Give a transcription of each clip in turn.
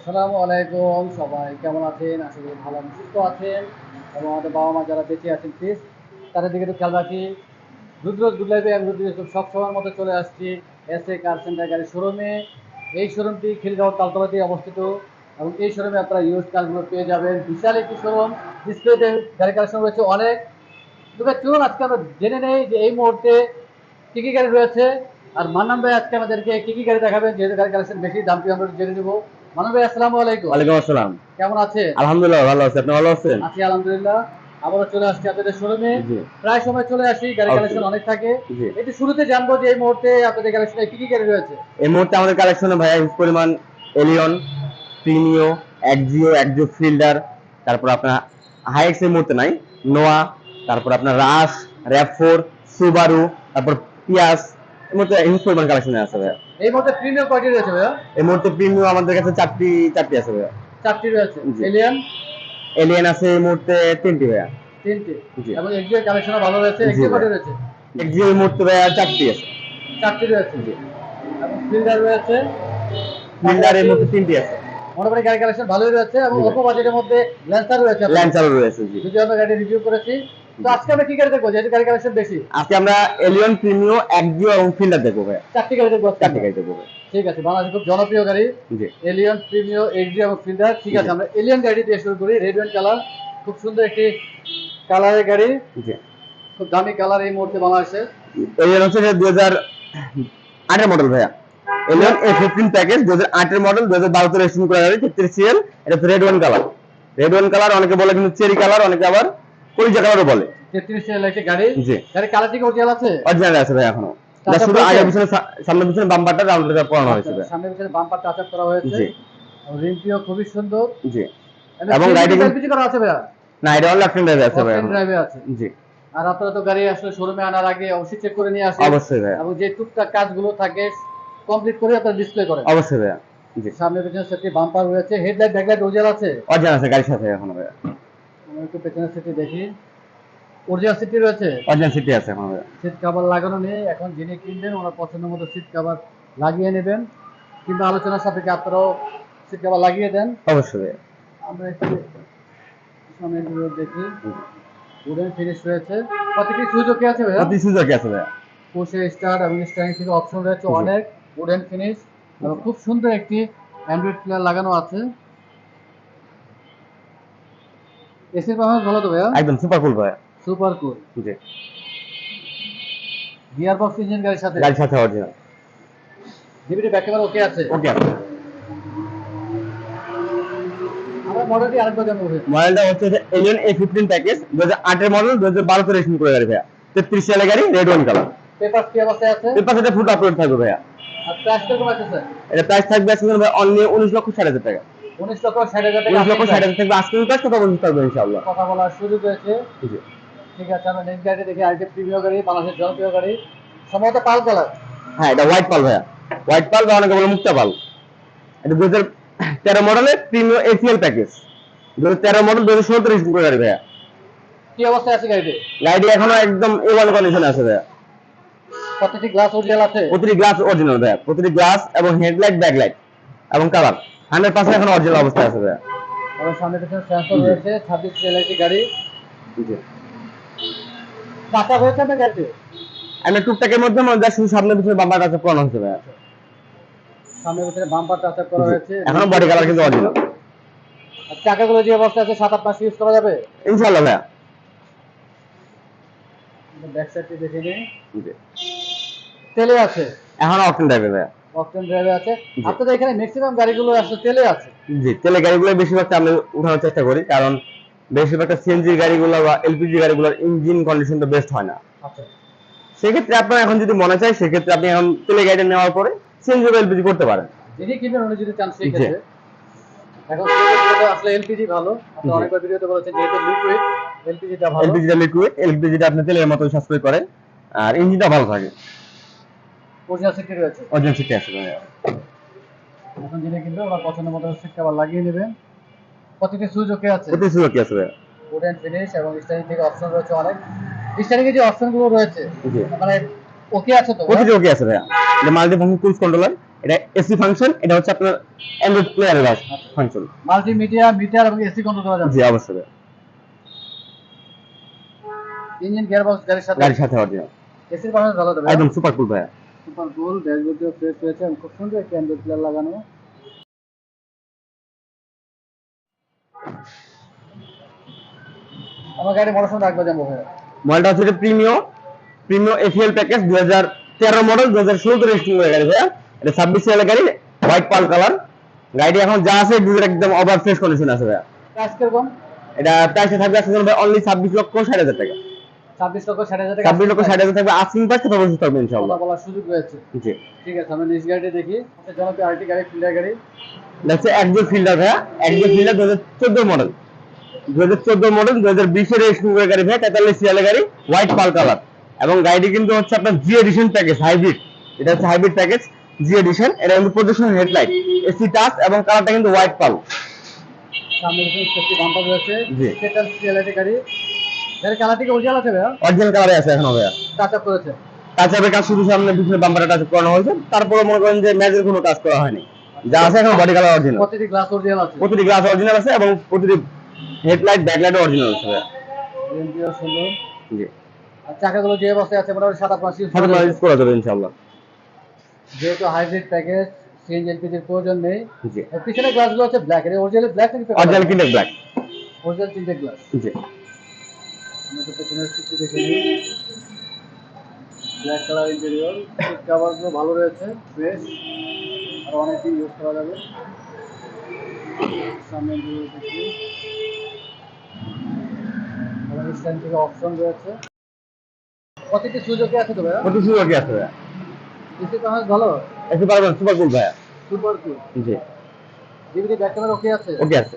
আসসালামু আলাইকুম সবাই, কেমন আছেন? আশা করি ভালো সুস্থ আছেন। এবং আমাদের বাবা মা যারা বেঁচে আছেন প্লিজ তাদের দিকে একটু খেয়াল রাখি। রুদ্র দুলাইবে আমি রুদ্র ইউসুফ সব সময়ের মতো চলে আসছি। এস এ কার সেন্টার গাড়ির শোরুমে এই শোরুমটি খিলগাঁও তালতলাতে অবস্থিত। এবং এই শোরুমে আপনারা ইউজ কারগুলো পেয়ে যাবেন। বিশাল একটি শোরুম ডিসপ্লেতে গাড়ি কালেকশন রয়েছে অনেক। তবে চলুন, আজকে আমরা জেনে নেই যে এই মুহূর্তে কী কী গাড়ি রয়েছে। আর মান্নান ভাই আজকে আমাদেরকে কী কী গাড়ি দেখাবেন? যেহেতু গাড়ি কালেকশন বেশি দামটি আমরা জেনে নেব। মান্নান ভাই আসসালামু আলাইকুম। ওয়ালাইকুম আসসালাম। কেমন আছে আলহামদুলিল্লাহ ভালো আছি। আপনি ভালো আছেন? আছি আলহামদুলিল্লাহ। আবারও চলে আসছি আপনাদের শোরুমে প্রায় সময় চলে আসি গাড়ি কালেকশন অনেক থাকে। একটু শুরুতে জানব যে এই মুহূর্তে আপনাদের কালেকশনে কি কি গাড়ি রয়েছে? এই মুহূর্তে আমাদের কালেকশনে ভাইয়া হিউজ পরিমাণ Allion Premio Axio Axio Fielder তারপর আপনার হাইএক্স এর মুহূর্তে নাই নোয়া তারপর আপনার রাশ র্যাপ ফোর সুবারু তারপর পিয়াস এর মধ্যে হিউজ পরিমাণ কালেকশনে আছে ভাইয়া। এই মুহূর্তে প্রিমিয়াম কয়টি রয়েছে ভাইয়া? এই মুহূর্তে প্রিমিও আমাদের কাছে চারটি চারটি আছে ভাইয়া। চারটি রয়েছে। জি। এলিয়ান আছে এই মুহূর্তে তিনটি ভাইয়া। তিনটি। এবং এক্সিও কালেকশনও ভালো রয়েছে। এক্সিও কয়টি রয়েছে? এই মুহূর্তে ভাইয়া চারটি আছে। চারটি রয়েছে। ফিল্ডার রয়েছে। ফিল্ডার এই মুহূর্তে তিনটি আছে। মোটামুটি গাড়ি কালেকশন ভালোই রয়েছে এবং। অল্প বাজেটের মধ্যে ল্যান্সার রয়েছে। আপনার। ল্যান্সারও রয়েছে জি। যদি আমরা গাড়ি রিভিউ করেছি তো আজকে আমরা কি গাড়ি দেখব? যেহেতু গাড়ি কালেকশন বেশি। আজকে আমরা এলিয়ন প্রিমিও একজিও এবং ফিল্ডার দেখব ভাইয়া। চারটি গাড়ি দেখব চারটি গাড়ি দেখব ঠিক আছে বাংলাদেশের খুব জনপ্রিয় গাড়ি। এলিয়ন প্রিমিও এইচডি এবং ফিল্ডার ঠিক আছে আমরা এলিয়ন গাড়ি দিয়ে শুরু করি। রেড ওয়াইন কালার খুব সুন্দর একটি কালারের গাড়ি। খুব দামি কালার এই মুহূর্তে বাংলাদেশে এলিয়ন হচ্ছে দুই হাজার আটের মডেল ভাইয়া। এলিয়ন এ ফিফটিন প্যাকেজ দুই হাজার আটের মডেল দুই হাজার বারোতে রেজিস্ট্রেশন করা যাবে তেত্রিশ সিএল এটা red one colour red one colour অনেকে বলে কিন্তু চেরি কালার অনেকে আবার কলিজা কালারও বলে। একটি গাড়ি? জি। গাড়ি কালার থেকে অরিজিনাল আছে? অরিজিনাল আছে ভাই এখনও। শুধু আগে পিছনে সামনে পিছনে বাম্পারটা রাউন্ড করে হয়েছে। সামনে পিছনে বাম্পার টাচ করা হয়েছে। জি। রিমটিও খুবই সুন্দর। জি। এবং গাড়িটি কিন্তু- করা আছে ভাইয়া? না এটা লেফট হ্যান্ড আছে ভাই ড্রাইভে আছে। জি। আর আপনারা তো গাড়ি আসলে শোরুমে আনার আগে অবশ্যই চেক করে নিয়ে আসেন। অবশ্যই ভাইয়া। এবং যে টুকটাক কাজগুলো থাকে কমপ্লিট করে আপনারা ডিসপ্লে করেন। অবশ্যই ভাইয়া। সামনে পিছনে সেটি বাম্পার রয়েছে। হেডলাইট ব্যাকলাইট আছে? আছে গাড়ির সাথে এখনও ভাইয়া। একটু পেছনের সিটি দেখি। অরিজিনাল রয়েছে? অরিজিনাল আছে সিট কভার লাগানো নেই। এখন যিনি কিনবেন ওনার পছন্দ মতো সিট কভার লাগিয়ে নেবেন। কিংবা আলোচনার সাপেক্ষে আপনারাও সিট কভার লাগিয়ে দেন। অবশ্যই। আমরা একটু দেখি। উডেন ফিনিশ রয়েছে। প্রতিটি সুযোগ আছে ভাইয়া? আছে ভাইয়া? স্টার এবং স্টারিং থেকে অপশন রয়েছে অনেক। উডেন ফিনিশ এবং খুব সুন্দর একটি অ্যান্ড্রয়েড প্লেয়ার লাগানো আছে। এসির পারফরমেন্স ভালো তো ভাইয়া? একদম সুপার কুল ভাইয়া। সুপার কুল জি। গিয়ার বক্স ইঞ্জিন গাড়ির সাথে? গাড়ির সাথে original DVD back camera okay আছে? ওকে আছে। আমরা মডেলটি আরেকবার জানব ভাইয়া। মডেলটা হচ্ছে এলিয়ন এ ফিফটিন প্যাকেজ দু হাজার আটের মডেল দু হাজার বারোতে করে গাড়ি ভাইয়া। তেত্রিশ গাড়ি রেড ওয়ান কালার পেপার কি অবস্থায় আছে? এর পাশে ফুট আপলোড থাকবে ভাইয়া। আর প্রাইস কীরকম আছে স্যার এটা প্রাইস থাকবে ভাই অনলি উনিশ লক্ষ ষাট হাজার টাকা। উনিশ লক্ষ ষাট হাজার টাকা উনিশ লক্ষ আপনি ষাট হাজার থাকবে। আজকে প্রাইস কথা বলতে থাকবে ইনশাআল্লাহ। কথা বলার সুযোগ জি। ঠিক আছে আমরা নেক্সট গাড়ি দেখি আরেকটি প্রিমিয় গাড়ি বাংলাদেশের জনপ্রিয় গাড়ি। সম্ভবত পাল কালার হ্যাঁ এটা হোয়াইট পাল ভাইয়া। হোয়াইট পাল বা অনেকে বলে মুক্তা পাল। এটা দু হাজার তেরো মডেলের প্রিমিয়াম এসিএল প্যাকেজ দু হাজার তেরো মডেল দু হাজার গাড়ি ভাইয়া। কি অবস্থায় আছে গাড়িটি? গাড়িটি এখনও একদম এ ওয়ান কন্ডিশনে আছে ভাইয়া। প্রতিটি গ্লাস অরিজিনাল আছে? প্রতিটি গ্লাস অরিজিনাল ভাইয়া। প্রতিটি গ্লাস এবং হেডলাইট ব্যাকলাইট এবং কালার হান্ড্রেড পার্সেন্ট এখন অরিজিনাল অবস্থায় আছে ভাইয়া। এবং সামনে পিছনে জি। রয়েছে ছাব্বিশ সিএল গাড়ি। জি টাকা হয়েছে না গাড়িটি আমি টুকটাকের মধ্যে মনে হয় শুধু সামনে পিছনে বাম্পার কাছে পড়ানো হচ্ছে ভাইয়া। সামনে পিছনে বাম্পার টাচ করা হয়েছে। এখনও বডি কালার কিন্তু অরিজিনাল চাকাগুলো যে অবস্থায় আছে সাত আট মাস ইউজ করা যাবে? ইনশাআল্লাহ ভাইয়া। ব্যাক সাইডটি দেখে জি। তেলে আছে? এখনও অপশন থাকবে ভাইয়া। অপশন ড্রাইভে আছে। আপনাদের এখানে ম্যাক্সিমাম গাড়িগুলো আসলে তেলে আছে। জি তেলে গাড়িগুলো বেশিরভাগটা আমি উঠানোর চেষ্টা করি কারণ বেশিরভাগটা সিএনজি গাড়িগুলো বা এলপিজি গাড়িগুলোর ইঞ্জিন কন্ডিশনটা বেস্ট হয় না। আচ্ছা। সেক্ষেত্রে আপনার এখন যদি মনে চায় সেক্ষেত্রে আপনি এখন তেলে গাড়িটা নেওয়ার পরে সিএনজি বা এলপিজি করতে পারেন। যিনি কিনবেন উনি যদি চান সেই জি। ক্ষেত্রে এখন আসলে এলপিজি ভালো। আপনি। অনেকবার ভিডিওতে বলেছেন যেহেতু লিকুইড এলপিজিটা ভালো। এলপিজিটা লিকুইড এলপিজিটা আপনি তেলের মতো সাশ্রয় করে আর ইঞ্জিনটা ভালো থাকে। অরিজিনাল রয়েছে। অরিজিনাল আছে এখন ওনার পছন্দ মতো সিট কভার লাগিয়ে নেবেন প্রতিটি সুইচ ওকে আছে? প্রতি সুযোগ আছে ভাইয়া উড অ্যান্ড ফিনিশ এবং স্টারিং থেকে অপশন রয়েছে অনেক। স্টারিং এর যে অপশনগুলো রয়েছে মানে ওকে আছে তো? প্রতিটি ওকে আছে ভাইয়া এটা মাল্টি ফাংশন ক্রুজ কন্ট্রোলার এটা এসি ফাংশন এটা হচ্ছে আপনার অ্যান্ড্রয়েড প্লেয়ারের ফাংশন মাল্টিমিডিয়া মিটার এবং এসি কন্ট্রোল করা যাবে। জি অবশ্যই ইঞ্জিন গিয়ার বক্স গাড়ির সাথে? গাড়ির সাথে অরিজিনাল এসির দেবে একদম সুপার কুল ভাইয়া। সুপার গোল ফ্রেশ রয়েছে এবং খুব সুন্দর একটি অ্যান্ড্রয়েড প্লেয়ার লাগানো। আমার গাড়ি রাখব ভাইয়া। মডেলটা হচ্ছে প্রিমিও প্রিমিও এফিএল প্যাকেজ দুই হাজার তেরো মডেল দুই হাজার রেজিস্ট্রিং করে গাড়ি ভাইয়া। এটা ছাব্বিশ সালের গাড়ি হোয়াইট পাল কালার গাড়ি এখন যা আছে দুধের একদম ওভার ফ্রেশ কন্ডিশন আছে ভাইয়া। প্রাইস কীরকম? এটা প্রাইসে থাকবে আজকে অনলি ছাব্বিশ লক্ষ ষাট হাজার টাকা। ছাব্বিশ লক্ষ ষাট হাজার টাকা ছাব্বিশ লক্ষ ষাট হাজার থাকবে আসিং প্রাইস কথা বলতে ইনশাল্লাহ বলার সুযোগ রয়েছে। জি। ঠিক আছে আমরা নেক্সট গাড়িটি দেখি। জনপ্রিয় আরেকটি গাড়ি ফিল্ডার গাড়ি। দেখছে একজন ফিল্ডার ভাইয়া একজন ফিল্ডার দু হাজার চোদ্দ মডেল দু হাজার চোদ্দ মডেল দু হাজার বিশের করে গাড়ি ভাইয়া তেতাল্লিশ সিয়ালের গাড়ি হোয়াইট পাল কালার এবং গাড়িটি কিন্তু হচ্ছে আপনার জি এডিশন প্যাকেজ হাইব্রিড এটা হচ্ছে হাইব্রিড প্যাকেজ জি এডিশন এটা কিন্তু প্রদর্শন হেডলাইট এসি টাচ এবং কালারটা কিন্তু হোয়াইট পাল সামনে সেফটি বাম্পার রয়েছে। জি। সেটাল সিএলআইটি গাড়ি। গাড়ি কালারটি কি অরিজিনাল আছে ভাইয়া? অরিজিনাল কালারে আছে এখনও ভাইয়া। টাচ আপ করেছে। টাচাপের কাজ শুধু সামনে পিছনে বাম্পারে টাচ করানো হয়েছে। তারপরে মনে করেন যে ম্যাজের কোনো কাজ করা হয়নি। যা আছে এখন বডি কালার অরিজিনাল প্রতিটি গ্লাস অরিজিনাল আছে। প্রতিটি গ্লাস অরিজিনাল আছে এবং প্রতিটি হেডলাইট ব্যাকলাইট অরিজিনাল আছে ভাইয়া। সুন্দর। জি। আর চাকাগুলো যে অবস্থায় আছে মোটামুটি ইউজ করা যাবে ইনশাআল্লাহ। যেহেতু হাইব্রিড প্যাকেজ সিএনজি এলপিজির প্রয়োজন নেই। জি। পিছনে গ্লাসগুলো ব্ল্যাক এর অরিজিনাল ব্ল্যাক নাকি অরিজিনাল কিন্ডার ব্ল্যাক অরিজিনাল তিনটে গ্লাস জি। আমরা তো পেছনের সিটটি দেখে নিই ব্ল্যাক কালার ইন্টেরিয়র কাভারগুলো ভালো রয়েছে ফ্রেশ আর অনেক দিন ইউজ করা যাবে। সামনে স্ট্যান্ড থেকে অপশন রয়েছে। প্রতিটি আছে তো ভাইয়া? আছে ভাইয়া। এসি ভালো? একটু পারবেন সুপার কুল ভাইয়া। সুপার কুল জি। ডিভিডি ব্যাক ক্যামেরা ওকে আছে? ওকে আছে।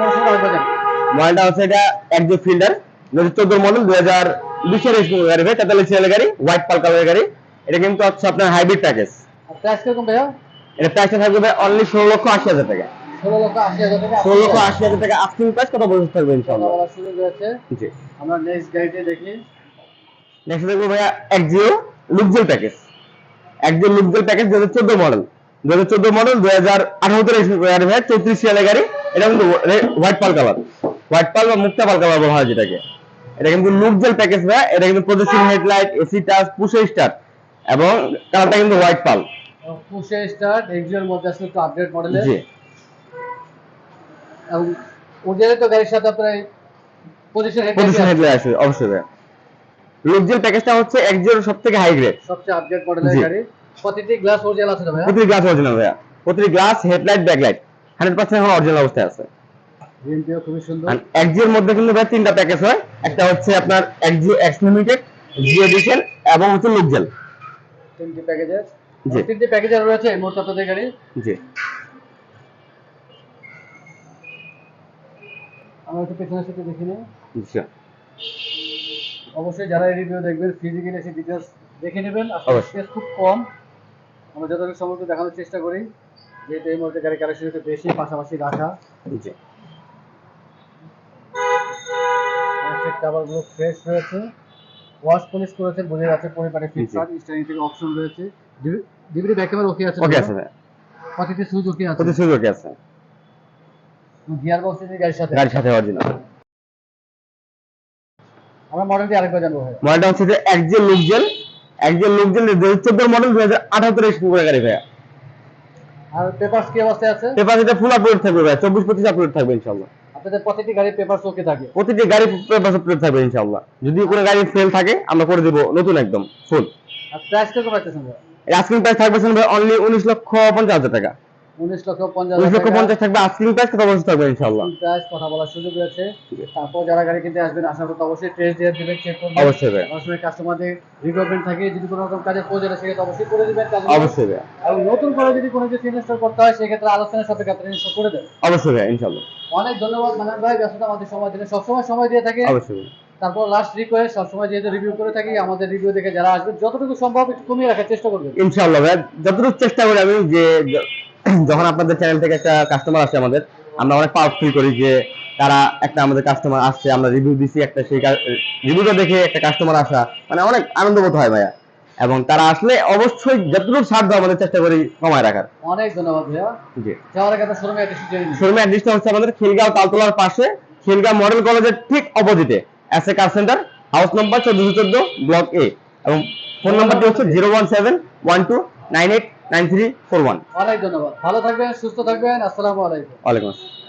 মৌসুম মডেলটা হচ্ছে এটা একজো ফিল্ডার মডেল গাড়ি হোয়াইট পাল কালারের গাড়ি। এটা কিন্তু হচ্ছে আপনার হাইব্রিড প্যাকেজ প্রাইস কীরকম ভাইয়া? এটা প্রাইসটা থাকবে অনলি ষোলো লক্ষ আশি হাজার টাকা। ষোলো লক্ষ আশি হাজার টাকা? ষোলো লক্ষ আশি হাজার টাকা আস্কিং প্রাইস কত বলতে থাকবে ইনশাআল্লাহ? সুযোগ রয়েছে। জি। আমরা নেক্সট গাড়িটি দেখি। নেক্সট দেখব ভাইয়া একজিও লুকজেল প্যাকেজ লুকজেল প্যাকেজ দু হাজার চোদ্দ মডেল দু হাজার চোদ্দ মডেল দু হাজার আঠারোতে রেজিস্ট্রেশন গাড়ি চৌত্রিশ সিয়ালের গাড়ি। এটা কিন্তু white pearl colour white pearl বা মুক্তা পাল কালার বলা হয় যেটাকে। এটা কিন্তু লুকজেল প্যাকেজ ভাইয়া এটা কিন্তু প্রদর্শন হেডলাইট এসি টাচ পুশে স্টার্ট এবং কালারটা কিন্তু হোয়াইট পাল পুষে স্টার্ট এক্সিওর মধ্যে আসলে একটু আপডেট মডেলের জি। এবং ওদের তো গাড়ির সাথে আপনার পজিশন প্রদর্শন হেডলাইট আছে। অবশ্যই ভাইয়া। লুকজেল প্যাকেজটা হচ্ছে একজিওর সব থেকে হাই গ্রেড সবচেয়ে আপডেট মডেলের গাড়ি। প্রতিটি গ্লাস অরিজিনাল আছে তো ভাইয়া? প্রতিটি গ্লাস অরিজিনাল ভাইয়া। প্রতিটি glass headlight backlight hundred percent এখন অরিজিনাল অবস্থায় আছে। রিমটিও খুবই সুন্দর। আর একজিওর মধ্যে কিন্তু ভাই তিনটা প্যাকেজ হয়। একটা হচ্ছে আপনার একজিও এক্স লিমিটেড জিও এডিশন এবং হচ্ছে লুকজেল তিনটি প্যাকেজের জি। তিনটি প্যাকেজের রয়েছে এই মুহূর্তে আপনাদের গাড়ি জি। আমরা একটু পেছনের সাথে দেখি নিই। জি অবশ্যই যারা এই রিভিউ দেখবেন ফিজিক্যালি এসে ডিটেলস দেখে নেবেন। আসলে। খুব কম। আমরা যতটুকু সম্ভব দেখানোর চেষ্টা করি যেহেতু এই মুহূর্তে গাড়ি কালেকশন একটু বেশি পাশাপাশি রাখা। জি। কাভারগুলো ফ্রেশ রয়েছে। ওয়াশ পলিশ করেছেন বোঝা যাচ্ছে পরিবারে স্টাইলিং থেকে অপশন রয়েছে। ডিভিডি ব্যাক ক্যামেরা ওকে আছে ওকে আছে প্রতিটি সুইচ ওকে আছে। প্রতি সুযোগ আছে। গিয়ার বক্স গাড়ির সাথে। গাড়ির সাথে অরিজিনাল আমরা মডেলটি আরেকবার জানব ভাই। মডেলটা হচ্ছে যে একজেল লুকজেল একজেল লুকজেল দু হাজার মডেল দু হাজার আঠাত্তর এসে পুরো গাড়ি ভাইয়া। আর পেপার কি অবস্থায় আছে? পেপার এটা ফুল আপলোড থাকবে ভাই চব্বিশ পঁচিশ আপলোড থাকবে ইনশাল্লাহ আপনাদের প্রতিটি গাড়ির পেপার ওকে থাকে? প্রতিটি গাড়ি পেপার আপলোড থাকবে ইনশাল্লাহ যদি কোনো গাড়ি ফেল থাকে আমরা করে দেবো নতুন একদম ফুল আর প্রাইস কত পাচ্ছেন ভাই প্রাইস থাকবে ভাই অনলি উনিশ লক্ষ পঞ্চাশ হাজার টাকা। উনিশ লক্ষ পঞ্চাশ উনিশ লক্ষ পঞ্চাশ থাকবে। আস্কিং প্রাইস কত বছর থাকবে ইনশাল্লাহ প্রাইস কথা বলার সুযোগ রয়েছে। তারপর যারা গাড়ি কিনতে আসবেন আশা করতে অবশ্যই টেস্ট দিয়ে দেবেন চেক করবেন। অবশ্যই ভাই অনেক কাস্টমারদের রিকোয়ারমেন্ট থাকে। যদি কোনো রকম কাজে প্রয়োজন অবশ্যই করে দেবেন অবশ্যই এবং নতুন করে যদি কোনো কিছু ইনস্টল করতে হয় সেক্ষেত্রে আলোচনার সাথে আপনারা ইনস্টল করে দেবেন। অবশ্যই ইনশাল্লাহ অনেক ধন্যবাদ মানান ভাই ব্যস্ততা আমাদের সময় দিলে। সবসময় সময় দিয়ে থাকে। অবশ্যই তারপর লাস্ট রিকোয়েস্ট সবসময় যেহেতু রিভিউ করে থাকি আমাদের রিভিউ দেখে যারা আসবেন যতটুকু সম্ভব একটু কমিয়ে রাখার চেষ্টা করবেন। ইনশাআল্লাহ ভাই যতটুকু চেষ্টা করি আমি য- যখন আপনাদের চ্যানেল থেকে একটা কাস্টমার আসে আমাদের আমরা অনেক পাওয়ার ফিল করি যে তারা একটা আমাদের কাস্টমার আসছে আমরা রিভিউ দিছি একটা সেই রিভিউটা দেখে একটা কাস্টমার আসা মানে অনেক আনন্দ বোধ হয় ভাইয়া। এবং তারা আসলে অবশ্যই যতটুকু দেওয়া আমাদের চেষ্টা করি কমায় রাখার। অনেক ধন্যবাদ ভাইয়া। জি। যাওয়ার আপনার শোরুমে নিন শোরুমের অ্যাড্রেসটা হচ্ছে আমাদের খিলগাঁও তালতলার পাশে খিলগাঁও মডেল কলেজের ঠিক অপোজিটে S A car centre house number চোদ্দশো চোদ্দ ব্লক এ এবং ফোন নাম্বারটি হচ্ছে zero one seven one two nine eight nine three four one. অনেক ধন্যবাদ। ভালো থাকবেন সুস্থ থাকবেন। আসসালামু আলাইকুম। ওয়ালাইকুম আসসালাম।